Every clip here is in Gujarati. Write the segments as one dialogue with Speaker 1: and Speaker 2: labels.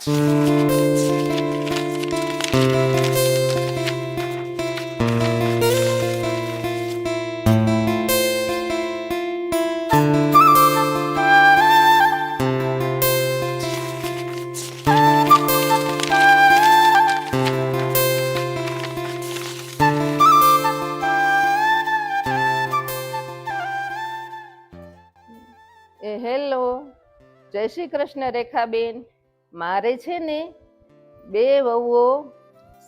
Speaker 1: હેલો જય શ્રી કૃષ્ણ રેખાબેન. મારે છે ને બે વહુઓ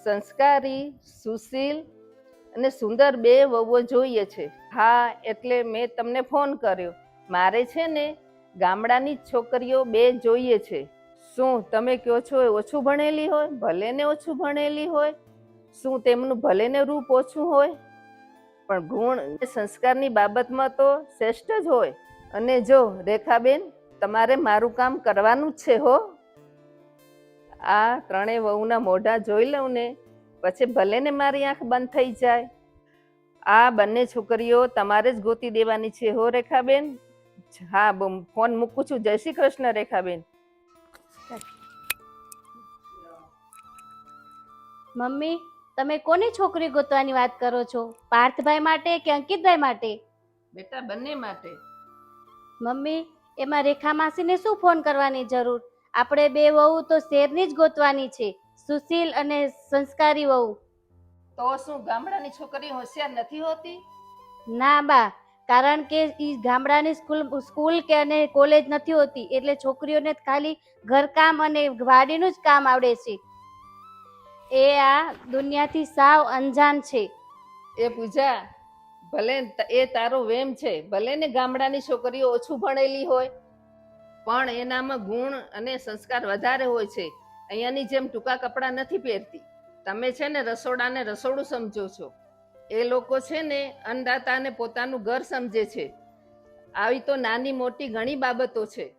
Speaker 1: સંસ્કારી, સુશીલ અને સુંદર બે વહુઓ જોઈએ છે. હા, એટલે મેં તમને ફોન કર્યો. મારે છે ને ગામડાની જ છોકરીઓ બે જોઈએ છે. શું તમે કહો છો એ ઓછું ભણેલી હોય? ભલે ને ઓછું ભણેલી હોય. શું તેમનું ભલે ને રૂપ ઓછું હોય? પણ ગુણ સંસ્કારની બાબતમાં તો શ્રેષ્ઠ જ હોય. અને જો રેખાબેન, તમારે મારું કામ કરવાનું જ છે હો. આ ત્રણેય વહુના મોઢા જોઈ લઉં ને પછી ભલે ને મારી આંખ બંધ થઈ જાય. આ બંને છોકરીઓ તમારે જ ગોતી દેવાની છે હો રેખાબેન? હા ફોન મૂકું છું. જય શ્રી કૃષ્ણ રેખાબેન.
Speaker 2: મમ્મી તમે કોની છોકરી ગોતવાની વાત કરો છો? પાર્થભાઈ માટે કે અંકિતભાઈ માટે?
Speaker 1: બેટા બંને માટે.
Speaker 2: મમ્મી એમાં રેખા માસીને શું ફોન કરવાની જરૂર? આપણે બે વહુ તો શેરની જ ગોતવાની છે? સુશીલ અને સંસ્કારી વહુ.
Speaker 1: તો શું ગામડાની છોકરી હોશિયાર નથી હોતી?
Speaker 2: ના બા કારણ કે એ ગામડાની સ્કૂલ સ્કૂલ કે અને કોલેજ નથી હોતી એટલે છોકરીઓને ખાલી ઘરકામ અને વાડીનું જ કામ આવડે છે. એ આ દુનિયાથી સાવ અંજાન છે.
Speaker 1: એ પૂજા ભલે એ તારો વેમ છે ભલે ને ગામડાની છોકરીઓ ઓછું ભણેલી હોય પણ એનામાં ગુણ અને સંસ્કાર વધારે હોય છે. અહીંયાની જેમ ટૂંકા કપડાં નથી પહેરતી. તમે છે ને રસોડાને રસોડું સમજો છો. એ લોકો છે ને અન્નદાતાને પોતાનું ઘર સમજે છે. આવી તો નાની મોટી ઘણી બાબતો છે.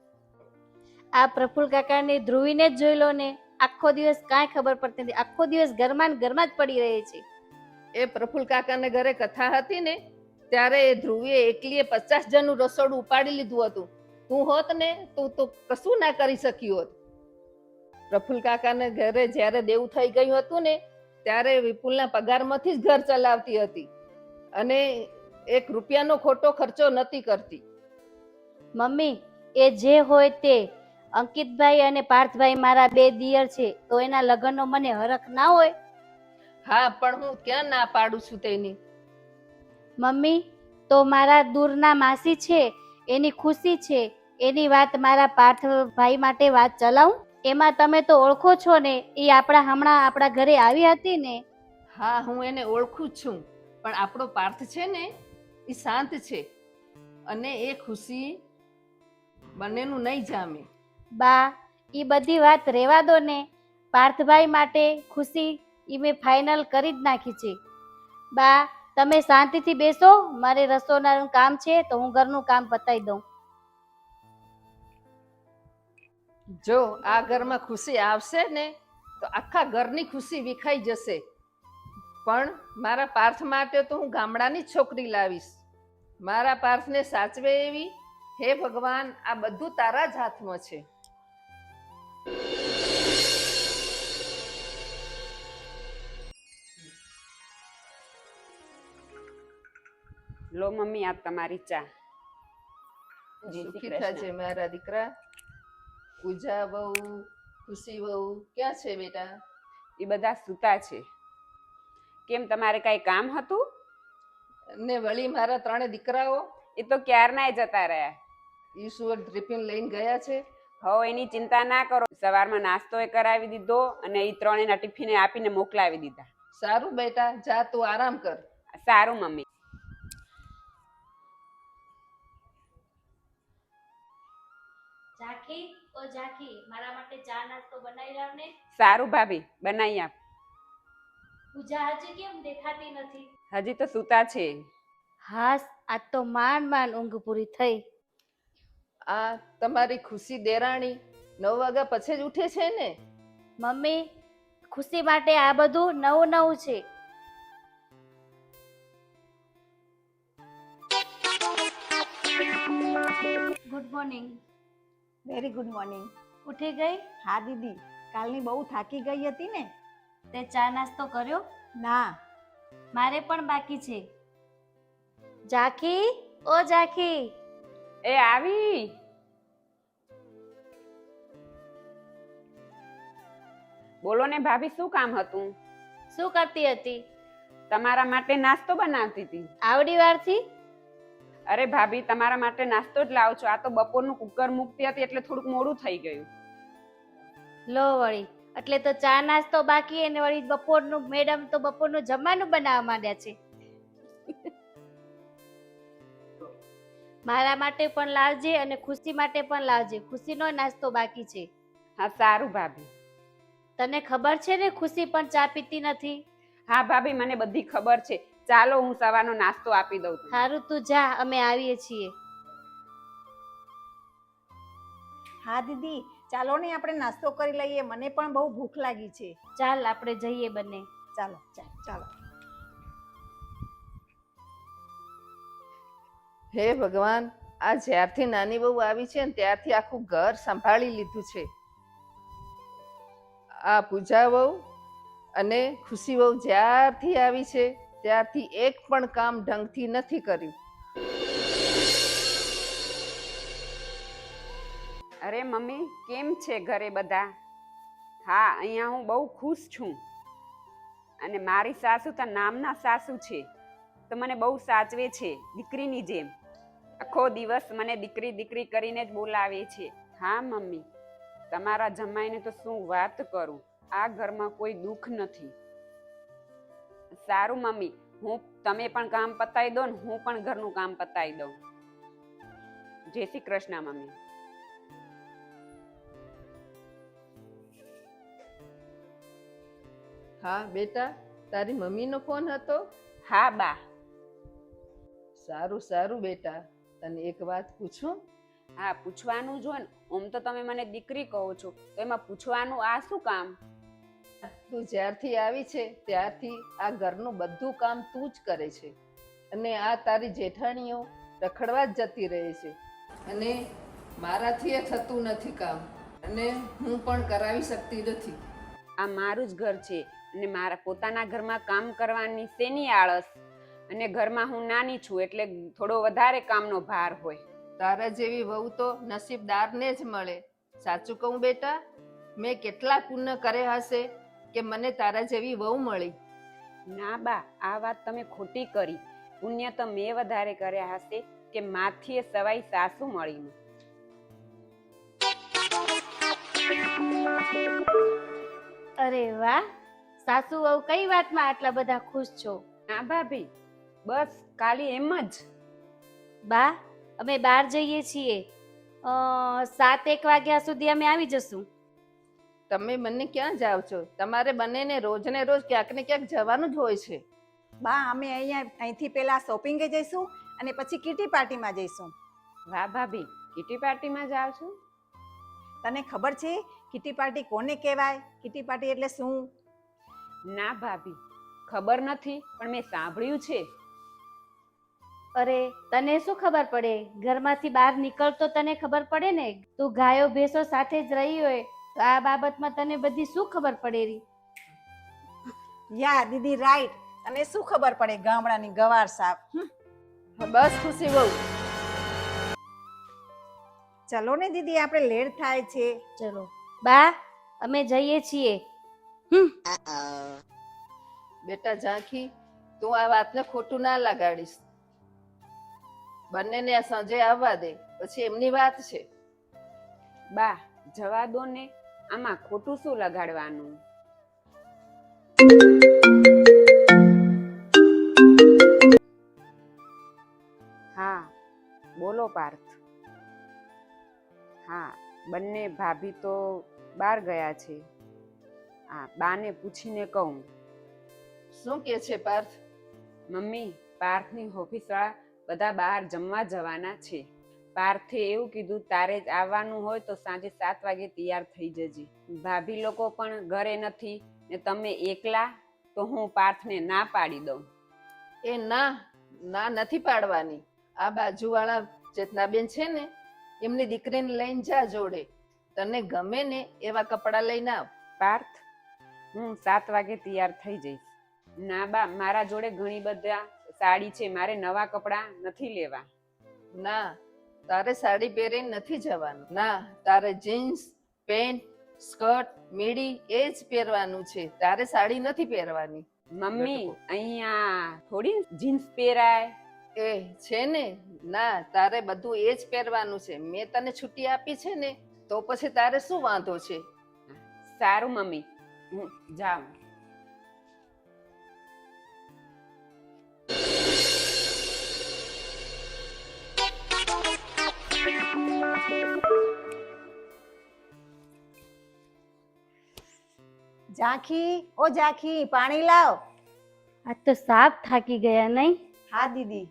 Speaker 2: આ પ્રફુલ કાકાને ધ્રુવીને જ જોઈ લો ને. આખો દિવસ કાંઈ ખબર પડતી નથી. આખો દિવસ ઘરમાં ને ઘરમાં જ પડી રહે છે.
Speaker 1: એ પ્રફુલ કાકાને ઘરે કથા હતી ને ત્યારે એ ધ્રુવીએ એકલીએ પચાસ જણનું રસોડું ઉપાડી લીધું હતું. તું હોત ને તું તો કશું ના કરી શકી હોત. પ્રફુલ કાકાને ઘરે જ્યારે દેવું થઈ ગયું હતું ને ત્યારે વિપુલના પગારમાંથી જ ઘર ચલાવતી હતી અને એક રૂપિયાનો ખોટો ખર્ચો નહોતી કરતી.
Speaker 2: મમ્મી એ જે હોય તે. અંકિતભાઈ અને પાર્થભાઈ મારા બે દિયર છે તો એના લગ્નનો મને હરખ ના હોય?
Speaker 1: હા પણ હું ક્યાં ના પાડું છું તેની?
Speaker 2: મમ્મી તો મારા દૂરના માસી છે એની ખુશી છે એની વાત મારા પાર્થભાઈ માટે વાત ચલાવું? એમાં તમે તો ઓળખો છો ને એ આપણા હમણાં આપણા ઘરે આવી હતી ને.
Speaker 1: હા હું એને ઓળખું જ છું પણ આપણો પાર્થ છે ને એ શાંત છે અને એ ખુશી બંનેનું નહીં જામે.
Speaker 2: બા એ બધી વાત રહેવા દો ને. પાર્થભાઈ માટે ખુશી એ મેં ફાઇનલ કરી જ નાખી છે. બા તમે શાંતિથી બેસો મારે રસોડાનું કામ છે તો હું ઘરનું કામ પતાવી દઉં.
Speaker 1: જો આ ઘરમાં ખુશી આવશે ને તો આખા ઘરની ખુશી વિખાઈ જશે. પણ મારા પાર્થ માટે તો હું ગામડાની છોકરી લાવીશ. મારા પાર્થને સાચવે એવી હે ભગવાન આ બધું તારા જ હાથમાં છે.
Speaker 3: લો મમ્મી આ તમારી ચા. જી
Speaker 1: સુખી. થજે મારા દીકરા. પૂજા બહુ ખુશી બહુ ક્યાં છે બેટા?
Speaker 3: એ બધા સૂતા છે. કેમ તમારે કઈ કામ હતું?
Speaker 1: ને વળી મારા ત્રણે દીકરાઓ?
Speaker 3: એ તો ક્યારનાય જતા રહ્યા.
Speaker 1: ઈશ્વર ટિફિન લઈને ગયા છે.
Speaker 3: હવે એની ચિંતા ના કરો. સવારમાં નાસ્તો એ કરાવી દીધો અને એ ત્રણેના ટિફિને આપીને મોકલાવી દીધા.
Speaker 1: સારું બેટા જા તું આરામ કર.
Speaker 3: સારું મમ્મી.
Speaker 2: ઝાંખી ઓ ઝાંખી મારા માટે ચા નાસ્તો બનાવી લાવ ને.
Speaker 3: સારું ભાભી બનાવી આપ.
Speaker 2: પૂજા હજી કેમ દેખાતી નથી?
Speaker 3: હજી તો સૂતા છે.
Speaker 2: હાસ આજ તો માંડ માંડ ઊંઘ પૂરી થઈ.
Speaker 1: આ તમારી ખુશી દેરાણી નવ વાગ્યા પછી જ ઉઠે છે ને?
Speaker 2: મમ્મી ખુશી માટે આ બધું નવું નવું છે. Good morning
Speaker 4: very good morning
Speaker 2: ઉઠી ગઈ?
Speaker 4: હા દીદી. કાલની બહુ થાકી ગઈ હતી ને.
Speaker 2: તે ચા નાસ્તો કર્યો?
Speaker 4: ના.
Speaker 2: મારે પણ બાકી છે. ઝાંખી? ઓ ઝાંખી.
Speaker 3: એ આવી. બોલો ને ભાભી શું કામ હતું?
Speaker 2: શું કરતી હતી?
Speaker 3: તમારા માટે નાસ્તો બનાવતી હતી.
Speaker 2: આવડી વારથી?
Speaker 3: અરે ભાભી તમારા માટે નાસ્તો જ લાવ છો. આ તો બપોરનું કુકર મૂકતી હતી એટલે થોડુંક મોડું થઈ ગયું.
Speaker 2: લો વળી. એટલે તો ચા નાસ્તો બાકી અને વળી બપોરનું મેડમ તો બપોરનું જમવાનું બનાવવા માંડ્યા છે. મારા માટે પણ લાવજે અને ખુશી માટે પણ લાવજે. ખુશીનો નાસ્તો બાકી છે.
Speaker 3: હા સારું ભાભી.
Speaker 2: તને ખબર છે ને ખુશી પણ ચા પીતી નથી?
Speaker 3: હા ભાભી મને બધી ખબર છે. ચાલો હું સવારનો નાસ્તો આપી દઉં.
Speaker 2: સારું તું જા અમે આવીએ છીએ.
Speaker 4: હા દીદી ચાલો ને આપણે નાસ્તો કરી લઈએ. મને પણ બહુ ભૂખ લાગી છે.
Speaker 2: ચાલ આપણે જઈએ બંને.
Speaker 4: ચાલો. ચાલો. ચાલો.
Speaker 1: હે ભગવાન આ જ્યારથી નાની બહુ આવી છે ને ત્યારથી આખું ઘર સંભાળી લીધું છે. આ પૂજા બહુ અને ખુશી બહુ જ્યારથી આવી છે. ત્યારથી એક પણ કામ ઢંગથી નથી કર્યું.
Speaker 3: અરે મમ્મી, કેમ છે ઘરે બધા? હા, અહીંયા હું બહુ ખુશ છું. અને મારી સાસુ તો નામના સાસુ છે. તો મને બહુ સાચવે છે, દીકરીની જેમ. આખો દિવસ મને દીકરી દીકરી કરીને જ બોલાવે છે. હા, મમ્મી. તમારા જમાઈને તો શું વાત કરું? આ ઘરમાં કોઈ દુઃખ નથી. સારું મમ્મી. હું તમે પણ કામ પતાવી દો ને હું પણ ઘરનું કામ પતાવી દઉં. જય શ્રી કૃષ્ણ મમ્મી.
Speaker 1: હા બેટા તારી મમ્મીનો ફોન હતો?
Speaker 3: હા બા.
Speaker 1: સારું સારું બેટા. તને એક વાત પૂછું?
Speaker 3: હા પૂછવાનું જો ને. આમ તો તમે મને દીકરી કહો છો. તો એમાં પૂછવાનું આ શું કામ?
Speaker 1: તું જ્યારથી આવી છે ત્યારથી આ ઘરનું બધું કામ તું જ કરે છે. અને આ તારી જેઠાણીઓ રખડવા જ જતી રહે છે. અને મારાથી એ થતું નથી કામ. અને હું પણ કરાવી શકતી નથી.
Speaker 3: આ મારું જ ઘર છે અને મારા પોતાના ઘરમાં કામ કરવાની શેની આળસ? અને ઘરમાં હું નાની છું એટલે થોડો વધારે કામનો ભાર હોય.
Speaker 1: તારા જેવી વહુ તો નસીબદારને જ મળે. સાચું કહું બેટા મેં કેટલા પુણ્ય કર્યા હશે? કે મને તારા જેવી વહુ મળી.
Speaker 3: ના બા આ વાત તમે ખોટી કરી. પુણ્ય તો મેં વધારે કર્યા હશે કે માથીએ સવાઈ સાસુ મળી
Speaker 2: અરે વાહ સાસુ વહુ કઈ વાતમાં આટલા બધા ખુશ છો?
Speaker 3: ના ભાભી બસ કાલી એમ જ.
Speaker 2: બા અમે બહાર જઈએ છીએ. અ, સાત એક વાગ્યા સુધી અમે આવી જશું.
Speaker 1: તમે બંને ક્યાં જાઓ છો? તમારે બંનેને રોજ ને રોજ ક્યાંક ને ક્યાંક જવાનું જ હોય છે.
Speaker 4: બા અમે અહીંયા અહીંથી પહેલા શોપિંગે જઈશું અને પછી કીટી પાર્ટીમાં જઈશું.
Speaker 3: વાહ ભાભી કીટી પાર્ટીમાં જાવ છો?
Speaker 4: તને ખબર છે કીટી પાર્ટી કોને કહેવાય? કીટી પાર્ટી એટલે શું?
Speaker 3: ના ભાભી ખબર નથી પણ મેં સાંભળ્યું છે.
Speaker 2: અરે તને શું ખબર પડે? ઘરમાંથી બહાર નીકળતો તને ખબર પડે ને? તું ગાયો ભેંસો સાથે જ રહી હોય તો આ બાબતમાં તને બધી શું ખબર પડે રી
Speaker 4: યા દીદી રાઈટ અને શું ખબર પડે ગામડાની ગવાર સાપ?
Speaker 1: બસ ખુશી બહુ.
Speaker 4: ચલો ને દીદી આપણે લેટ થાય છે.
Speaker 2: ચલો. બા અમે જઈએ છીએ.
Speaker 1: બેટા ઝાંખી તું આ વાતને ખોટું ના લગાડીશ. બંનેને સાંજે આવવા દે. પછી એમની વાત છે.
Speaker 3: બા જવા દો ને. આમાં ખોટું શું લગાડવાનું? હા બોલો પાર્થ. હા બંને ભાભી તો બહાર ગયા છે. હા બાને પૂછીને કહું.
Speaker 1: શું કે છે પાર્થ?
Speaker 3: મમ્મી પાર્થની ઓફિસવાળા બધા બહાર જમવા જવાના છે. પાર્થે એવું કીધું તારે જ આવવાનું હોય તો સાંજે સાત વાગે તૈયાર થઈ જજે. ભાભી લોકો પણ ઘરે નથી ને તમે એકલા તો હું પાર્થને ના પાડી દઉં.
Speaker 1: એ ના ના નથી પાડવાની. આ બાજુવાળા ચેતનાબેન છે ને એમની દીકરીને લઈને જા જોડે. તને ગમે ને એવા કપડાં લઈને આવ.
Speaker 3: પાર્થ હું સાત વાગે તૈયાર થઈ જઈશ. ના બા મારા જોડે ઘણી બધા સાડી છે મારે નવા કપડાં નથી લેવા.
Speaker 1: ના તારે સાડી પહેરીને નથી જવાનું. ના તારે જીન્સ પેન્ટ સ્કર્ટ મીડી એ જ પહેરવાનું છે. તારે સાડી નથી પહેરવાની.
Speaker 3: મમ્મી અહીંયા થોડી જીન્સ પહેરાય?
Speaker 1: એ છે ને? ના તારે બધું એ જ પહેરવાનું છે. મેં તને છુટ્ટી આપી છે ને તો પછી તારે શું વાંધો છે?
Speaker 3: સારું મમ્મી. હું જાઉં.
Speaker 4: ઝાંખી ઓ ઝાંખી પાણી લાવ.
Speaker 2: આજ તો સાપ થાકી ગયા નહીં?
Speaker 4: હા દીદી.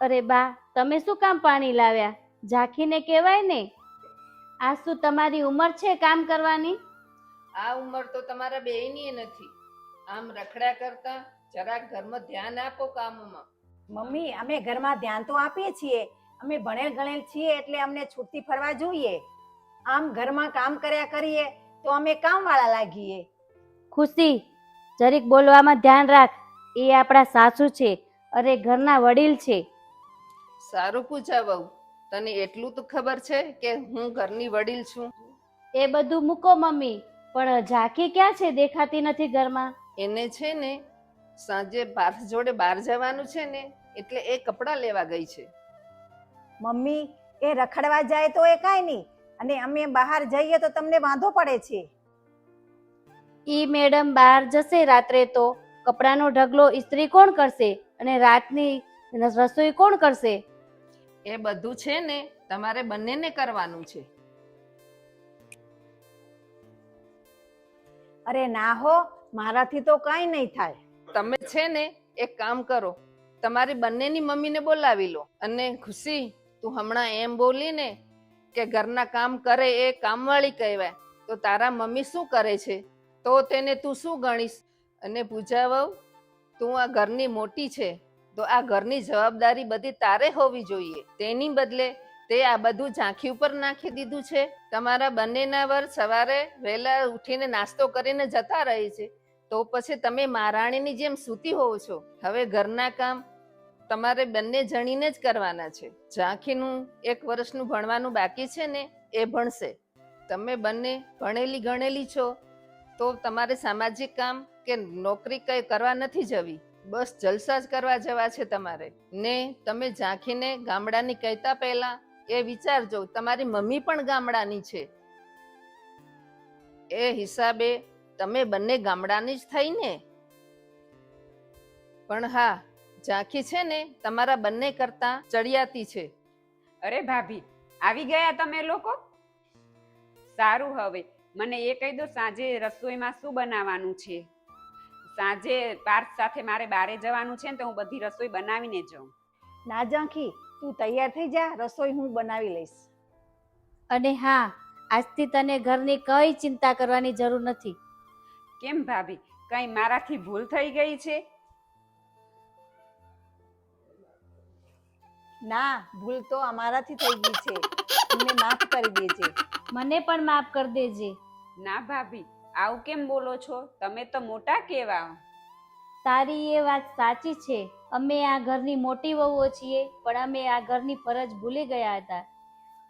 Speaker 2: અરે બા તમે શું કામ પાણી લાવ્યા? ઝાંખીને કહેવાય ને. આ શું તમારી ઉંમર છે કામ કરવાની?
Speaker 1: આ ઉંમર તો તમારા બેયની નથી. આમ રખડ્યા કરતા જરાક ઘરમાં ધ્યાન આપો કામમાં.
Speaker 4: મમ્મી અમે ઘરમાં ધ્યાન તો આપીએ છીએ. અમે ભણેલ ગણેલ છીએ એટલે અમને છૂટતી ફરવા જોઈએ. આમ ઘરમાં કામ કર્યા કરીએ તો અમે કામવાળા લાગીએ.
Speaker 2: ખુશી જરીક બોલવામાં ધ્યાન રાખ. એ આપણા સાસુ છે અરે ઘરના વડીલ છે.
Speaker 1: સારું પૂછા બહુ. તને એટલું તો ખબર છે કે હું ઘરની વડીલ છું?
Speaker 2: એ બધું મૂકો મમ્મી પણ ઝાંખી ક્યાં છે? દેખાતી નથી ઘરમાં.
Speaker 1: એને છે ને સાંજે બાર જોડે બહાર જવાનું છે ને એટલે એ કપડાં લેવા ગઈ છે.
Speaker 4: મમ્મી એ રખડવા જાય તો એ કાંઈ નહીં. અને અમે બહાર જઈએ તો તમને વાંધો પડે છે.
Speaker 2: ઈ મેડમ બહાર જશે રાત્રે તો. કપડાનો ઢગલો ઇસ્ત્રી કોણ કરશે? અને રાતની રસોઈ કોણ કરશે?
Speaker 1: એ બધું છે ને તમારે બંનેને કરવાનું છે.
Speaker 4: અરે ના હો મારાથી તો કાંઈ નહીં થાય.
Speaker 1: તમે છે ને એક કામ કરો. તમારી બંનેની મમ્મીને બોલાવી લો. અને ખુશી તું હમણાં એમ બોલી ને કે ઘરના કામ કરે એ કામવાળી કહેવાય, તો તારા મમ્મી શું કરે છે? તો તેને તું શું ગણીશ? અને પૂજા વહુ તું આ ઘરની મોટી છે, તો આ ઘરની જવાબદારી બધી તારે હોવી જોઈએ. તેની બદલે તે આ બધું ઝાંખી ઉપર નાખી દીધું છે. તમારા બંનેના વર સવારે વહેલા ઉઠીને નાસ્તો કરીને જતા રહે છે. તો પછી તમે મહારાણીની જેમ સૂતી હોવ છો. હવે ઘરના કામ તમારે બંને જણીને જ કરવાના છે. ઝાંખીનું એક વર્ષનું ભણવાનું બાકી છે ને એ ભણશે. તમે બંને ભણેલી ગણેલી છો, તો તમારે સામાજિક કામ કે નોકરી કઈ કરવા નથી જવી. બસ જલસા જ કરવા જવા છે તમારે. ને તમે ઝાંખીને ગામડાની કહેતા પહેલા એ વિચારજો, તમારી મમ્મી પણ ગામડાની છે. એ હિસાબે તમે બંને ગામડાની જ થઈ ને પણ હા ઝાંખી છે ને તમારા બંને કરતા ચડિયાતી છે.
Speaker 3: અરે ભાભી આવી ગયા તમે લોકો? સારું હવે મને એ કહી દો સાંજે રસોઈમાં શું બનાવવાનું છે? સાંજે પાર્થ સાથે મારે બારે જવાનું છે ને તો હું બધી રસોઈ બનાવીને જાઉં.
Speaker 4: ના ઝાંખી તું તૈયાર થઈ જા રસોઈ હું બનાવી લઈશ.
Speaker 2: અને હા આજથી તને ઘરની કઈ ચિંતા કરવાની જરૂર નથી.
Speaker 3: કેમ ભાભી કઈ મારાથી ભૂલ થઈ ગઈ છે?
Speaker 4: ના ભૂલ તો અમારાથી થઈ ગઈ છે. મને માફ કરી દેજે.
Speaker 2: મને પણ માફ કરી દેજે.
Speaker 3: ના ભાભી આવું કેમ બોલો છો? તમે તો મોટા કેવા.
Speaker 2: તારી એ વાત સાચી છે. અમે આ ઘરની મોટી વહુઓ છીએ પણ અમે આ ઘરની ફરજ ભૂલી ગયા હતા.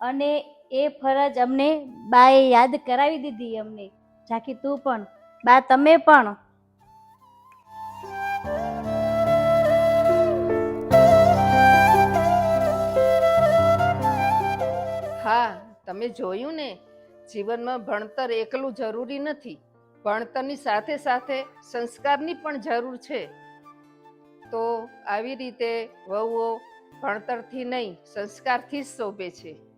Speaker 2: અને એ ફરજ અમને બાએ યાદ કરાવી દીધી અમને. જાકી તું પણ બા તમે પણ
Speaker 1: હા, તમે જોયું ને? જીવનમાં ભણતર એકલું જરૂરી નથી. ભણતરની સાથે સાથે સંસ્કારની પણ જરૂર છે. તો આવી રીતે વહુઓ ભણતરથી નહીં, સંસ્કારથી જ શોભે છે.